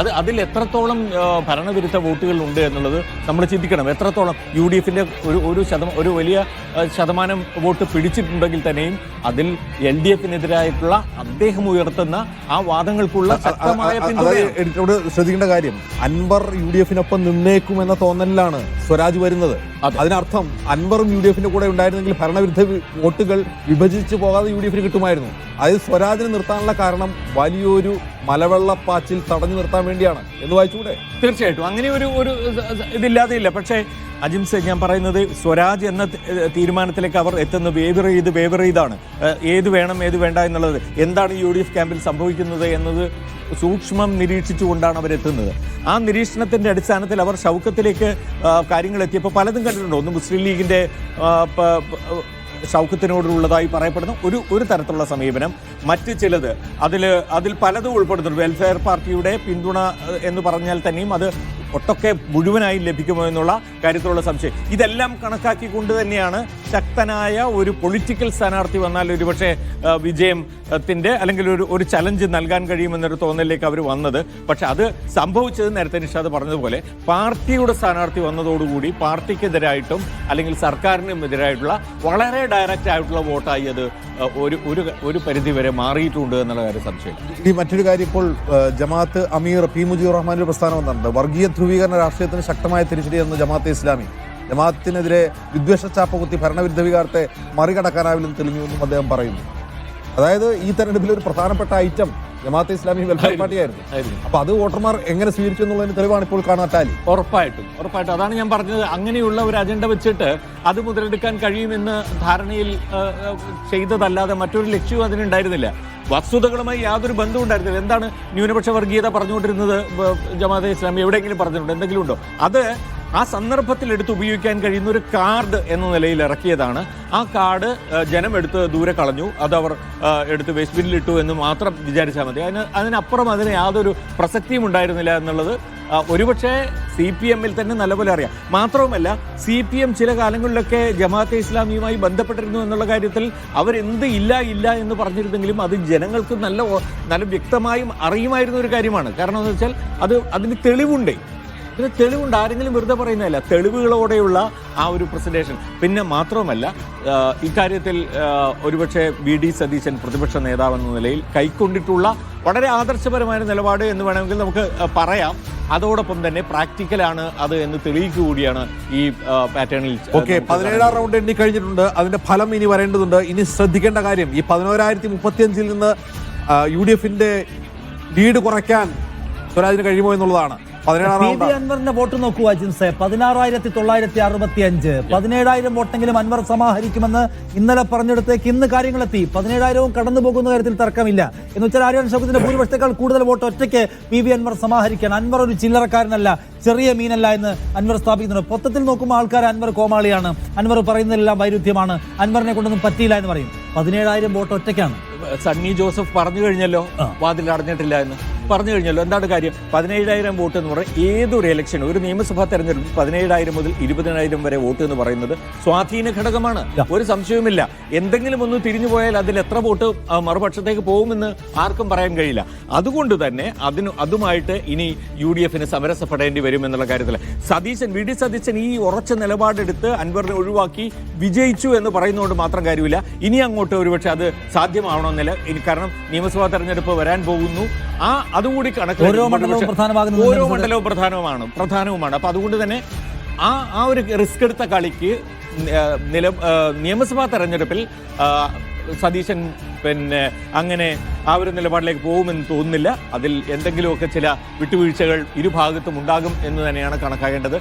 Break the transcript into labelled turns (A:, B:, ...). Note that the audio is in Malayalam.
A: അത് അതിൽ എത്രത്തോളം ഭരണവിരുദ്ധ വോട്ടുകൾ ഉണ്ട് എന്നുള്ളത് നമ്മൾ ചിന്തിക്കണം. എത്രത്തോളം യു ഡി എഫിന്റെ ഒരു ഒരു ശതമാനം ഒരു വലിയ ശതമാനം വോട്ട് പിടിച്ചിട്ടുണ്ടെങ്കിൽ തന്നെയും അതിൽ എൽ ഡി എഫിനെതിരായിട്ടുള്ള അദ്ദേഹം ഉയർത്തുന്ന ആ വാദങ്ങൾക്കുള്ള ശക്തമായ
B: ശ്രദ്ധിക്കേണ്ട കാര്യം. അൻവർ യു ഡി എഫിനൊപ്പം നിന്നേക്കും എന്ന തോന്നലിലാണ് സ്വരാജ് വരുന്നത്. അതിനർത്ഥം അൻവറും യു ഡി എഫിന്റെ കൂടെ ഉണ്ടായിരുന്നെങ്കിൽ ഭരണവിരുദ്ധ വോട്ടുകൾ വിഭജിച്ച് പോകാതെ യു ഡി എഫിന് കിട്ടുമായിരുന്നു. അതായത് സ്വരാജിനെ നിർത്താനുള്ള കാരണം വലിയൊരു മലവെള്ളപ്പാച്ചിൽ തടഞ്ഞു നിർത്താൻ വേണ്ടിയാണ്. എന്ന് വായിച്ചുകൂടെ
A: തീർച്ചയായിട്ടും. അങ്ങനെ ഒരു ഒരു ഇതില്ലാതെ ഇല്ല പക്ഷേ അജിംസ് ഞാൻ പറയുന്നത് സ്വരാജ് എന്ന തീരുമാനത്തിലേക്ക് അവർ എത്തുന്ന. വേവർ ചെയ്ത് വേവർ ചെയ്താണ് ഏത് വേണം ഏത് വേണ്ട എന്നുള്ളത്. എന്താണ് യു ഡി എഫ് ക്യാമ്പിൽ സംഭവിക്കുന്നത് എന്നത് സൂക്ഷ്മം നിരീക്ഷിച്ചുകൊണ്ടാണ് അവരെത്തുന്നത് ആ നിരീക്ഷണത്തിന്റെ അടിസ്ഥാനത്തിൽ അവർ ഷൗക്കത്തിലേക്ക് കാര്യങ്ങൾ എത്തിയപ്പോൾ പലതും കണ്ടിട്ടുണ്ട്. ഒന്ന് മുസ്ലിം ലീഗിന്റെ ഷൗക്കത്തിനോടുള്ളതായി പറയപ്പെടുന്ന ഒരു ഒരു തരത്തിലുള്ള സമീപനം. മറ്റ് ചിലത് അതിൽ അതിൽ പലതും ഉൾപ്പെടുന്നുണ്ട്. വെൽഫെയർ പാർട്ടിയുടെ പിന്തുണ എന്ന് പറഞ്ഞാൽ തന്നെയും അത് ഒട്ടൊക്കെ മുഴുവനായി ലഭിക്കുമോ എന്നുള്ള കാര്യത്തിലുള്ള സംശയം. ഇതെല്ലാം കണക്കാക്കിക്കൊണ്ട് തന്നെയാണ് ശക്തനായ ഒരു പൊളിറ്റിക്കൽ സ്ഥാനാർത്ഥി വന്നാൽ ഒരുപക്ഷെ വിജയത്തിന്റെ അല്ലെങ്കിൽ ഒരു ഒരു ചലഞ്ച് നൽകാൻ കഴിയുമെന്നൊരു തോന്നലിലേക്ക് അവർ വന്നത്. പക്ഷെ അത് സംഭവിച്ചത് നേരത്തെ നിഷാദ് പറഞ്ഞതുപോലെ പാർട്ടിയുടെ സ്ഥാനാർത്ഥി വന്നതോടുകൂടി പാർട്ടിക്കെതിരായിട്ടും അല്ലെങ്കിൽ സർക്കാരിനും എതിരായിട്ടുള്ള വളരെ ഡയറക്റ്റ് ആയിട്ടുള്ള വോട്ടായി അത് ഒരു ഒരു ഒരു പരിധി വരെ മാറിയിട്ടുണ്ട് എന്നുള്ള കാര്യം സംശയം
B: ഈ മറ്റൊരു കാര്യം ഇപ്പോൾ ജമാഅത്ത് അമീർ പി മുജീബ് റഹ്മാന്റെ പ്രസ്ഥാനം വന്നിട്ടുണ്ട് വർഗീയ ധ്രുവീകരണ രാഷ്ട്രീയത്തിന് ശക്തമായ തിരിച്ചടി എന്ന് ജമാഅത്തെ ഇസ്ലാമി. ജമാഅത്തിനെതിരെ വിദ്വേഷ ചാപ്പ കുത്തി ഭരണവിരുദ്ധ വികാരത്തെ മറികടക്കാനാവില്ലെന്ന് തെളിഞ്ഞുവെന്നും അദ്ദേഹം പറയുന്നു. അതായത് ഈ തെരഞ്ഞെടുപ്പിൽ ഒരു പ്രധാനപ്പെട്ട ഐറ്റം ജമാഅത്തെ ഇസ്ലാമി വെൽഫെയർ പാർട്ടിയായിരുന്നു അപ്പൊ അത് വോട്ടർമാർ എങ്ങനെ സ്വീകരിച്ചു എന്നുള്ളതിന് തെളിവാണ് ഇപ്പോൾ കാണാൻ ടാലി
A: ഉറപ്പായിട്ടും ഉറപ്പായിട്ടും. അതാണ് ഞാൻ പറഞ്ഞത്. അങ്ങനെയുള്ള ഒരു അജണ്ട വെച്ചിട്ട് അത് മുതലെടുക്കാൻ കഴിയുമെന്ന് ധാരണയിൽ ചെയ്തതല്ലാതെ മറ്റൊരു ലക്ഷ്യവും അതിനുണ്ടായിരുന്നില്ല. വസ്തുതകളുമായി യാതൊരു ബന്ധവും ഉണ്ടായിരുന്നില്ല. എന്താണ് ന്യൂനപക്ഷ വർഗീയത പറഞ്ഞുകൊണ്ടിരുന്നത് ജമാഅത്തെ ഇസ്ലാമി? എവിടെയെങ്കിലും പറഞ്ഞിട്ടുണ്ടോ? എന്തെങ്കിലും ഉണ്ടോ? അത് ആ സന്ദർഭത്തിൽ എടുത്ത് ഉപയോഗിക്കാൻ കഴിയുന്ന ഒരു കാർഡ് എന്ന നിലയിൽ ഇറക്കിയതാണ്. ആ കാർഡ് ജനം എടുത്ത് ദൂരെ കളഞ്ഞു. അത് അവർ എടുത്ത് വേസ്റ്റ് ബിന്നിൽ ഇട്ടു എന്ന് മാത്രം വിചാരിച്ചാൽ മതി. അതിന് അതിനപ്പുറം അതിന് യാതൊരു പ്രസക്തിയും ഉണ്ടായിരുന്നില്ല എന്നുള്ളത് ഒരുപക്ഷെ സി പി എമ്മിൽ തന്നെ നല്ലപോലെ അറിയാം. മാത്രവുമല്ല സി പി എം ചില കാലങ്ങളിലൊക്കെ ജമാഅത്തെ ഇസ്ലാമിയുമായി ബന്ധപ്പെട്ടിരുന്നു എന്നുള്ള കാര്യത്തിൽ അവരെന്ത് ഇല്ല ഇല്ല എന്ന് പറഞ്ഞിരുന്നെങ്കിലും അത് ജനങ്ങൾക്ക് നല്ല നല്ല വ്യക്തമായും അറിയുമായിരുന്ന ഒരു കാര്യമാണ്. കാരണം എന്ന് വെച്ചാൽ അത് അതിന് തെളിവുണ്ട്. ഇതിന് തെളിവുണ്ട്. ആരെങ്കിലും വെറുതെ പറയുന്നതല്ല. തെളിവുകളോടെയുള്ള ആ ഒരു പ്രസന്റേഷൻ പിന്നെ മാത്രവുമല്ല ഇക്കാര്യത്തിൽ ഒരുപക്ഷെ വി ഡി സതീശൻ പ്രതിപക്ഷ നേതാവെന്ന നിലയിൽ കൈക്കൊണ്ടിട്ടുള്ള വളരെ ആദർശപരമായ നിലപാട് എന്ന് വേണമെങ്കിൽ നമുക്ക് പറയാം. അതോടൊപ്പം തന്നെ പ്രാക്ടിക്കലാണ് അത് എന്ന് തെളിയിക്കുക കൂടിയാണ് ഈ പാറ്റേണിൽ
B: ഓക്കെ പതിനേഴാം റൗണ്ട് എണ്ണി കഴിഞ്ഞിട്ടുണ്ട്. അതിന്റെ ഫലം ഇനി വരേണ്ടതുണ്ട്. ഇനി ശ്രദ്ധിക്കേണ്ട കാര്യം ഈ പതിനോരായിരത്തി മുപ്പത്തിയഞ്ചിൽ നിന്ന് യു ഡി എഫിന്റെ ലീഡ് കുറയ്ക്കാൻ സ്വരാജിന് കഴിയുമോ എന്നുള്ളതാണ്.
C: അൻവറിന്റെ വോട്ട് നോക്കൂ അജിൻസെ പതിനാറായിരത്തി തൊള്ളായിരത്തി അറുപത്തി അഞ്ച് പതിനേഴായിരം വോട്ടെങ്കിലും അൻവർ സമാഹരിക്കുമെന്ന് ഇന്നലെ പറഞ്ഞെടുത്തേക്ക് ഇന്ന് കാര്യങ്ങളെത്തി. പതിനേഴായിരവും കടന്നു പോകുന്ന കാര്യത്തിൽ തർക്കമില്ല. എന്ന് വെച്ചാൽ ആര്യാൻ ഷൗക്കത്തിന്റെ ഭൂരിപക്ഷത്തെക്കാൾ കൂടുതൽ വോട്ട് ഒറ്റയ്ക്ക് പി വി അൻവർ സമാഹരിക്കാൻ. അൻവർ ഒരു ചില്ലറക്കാരനല്ല ചെറിയ മീനല്ല എന്ന് അൻവർ സ്ഥാപിക്കുന്നുണ്ട്. മൊത്തത്തിൽ നോക്കുമ്പോൾ ആൾക്കാർ അൻവർ കോമാളിയാണ്. അൻവർ പറയുന്നതെല്ലാം വൈരുദ്ധ്യമാണ്. അൻവറിനെ കൊണ്ടൊന്നും പറ്റിയില്ല എന്ന് പറയും. പതിനേഴായിരം വോട്ട് ഒറ്റയ്ക്കാണ്.
A: സണ്ണി ജോസഫ് പറഞ്ഞു കഴിഞ്ഞല്ലോ വാതിൽ അടഞ്ഞിട്ടില്ല എന്ന്. പറഞ്ഞു കഴിഞ്ഞല്ലോ എന്താണ് കാര്യം? പതിനേഴായിരം വോട്ട് എന്ന് പറയുന്നത് ഏതൊരു ഇലക്ഷൻ ഒരു നിയമസഭാ തെരഞ്ഞെടുപ്പ് പതിനേഴായിരം മുതൽ ഇരുപതിനായിരം വരെ വോട്ട് എന്ന് പറയുന്നത് സ്വാധീന ഘടകമാണ്. ഒരു സംശയവുമില്ല. എന്തെങ്കിലും ഒന്ന് തിരിഞ്ഞു പോയാൽ അതിൽ എത്ര വോട്ട് മറുപക്ഷത്തേക്ക് പോകുമെന്ന് ആർക്കും പറയാൻ കഴിയില്ല. അതുകൊണ്ട് തന്നെ അതിന് അതുമായിട്ട് ഇനി യു ഡി എഫിന് സമരസപ്പെടേണ്ടി വരും എന്നുള്ള കാര്യത്തിൽ സതീശൻ വി ഡി സതീശൻ ഈ ഉറച്ച നിലപാടെടുത്ത് അൻവറിനെ ഒഴിവാക്കി വിജയിച്ചു എന്ന് പറയുന്നതുകൊണ്ട് മാത്രം കാര്യമില്ല. ഇനി അങ്ങോട്ട് ഒരുപക്ഷെ അത് സാധ്യമാവണമെന്നില്ല. കാരണം നിയമസഭാ തെരഞ്ഞെടുപ്പ് വരാൻ പോകുന്നു. ആ അതുകൂടി കണക്ക്
C: ഓരോ മണ്ഡലവും പ്രധാനമാകുന്നത്
A: ഓരോ മണ്ഡലവും പ്രധാനമാണ് പ്രധാനവുമാണ്. അപ്പൊ അതുകൊണ്ട് തന്നെ ആ ആ ഒരു റിസ്ക് എടുത്ത കളിക്ക് നില നിയമസഭാ തെരഞ്ഞെടുപ്പിൽ സതീശൻ പിന്നെ അങ്ങനെ ആ ഒരു നിലപാടിലേക്ക് പോകുമെന്ന് തോന്നുന്നില്ല. അതിൽ എന്തെങ്കിലുമൊക്കെ ചില വിട്ടുവീഴ്ചകൾ ഇരുഭാഗത്തും ഉണ്ടാകും എന്ന് തന്നെയാണ് കണക്കാക്കേണ്ടത്.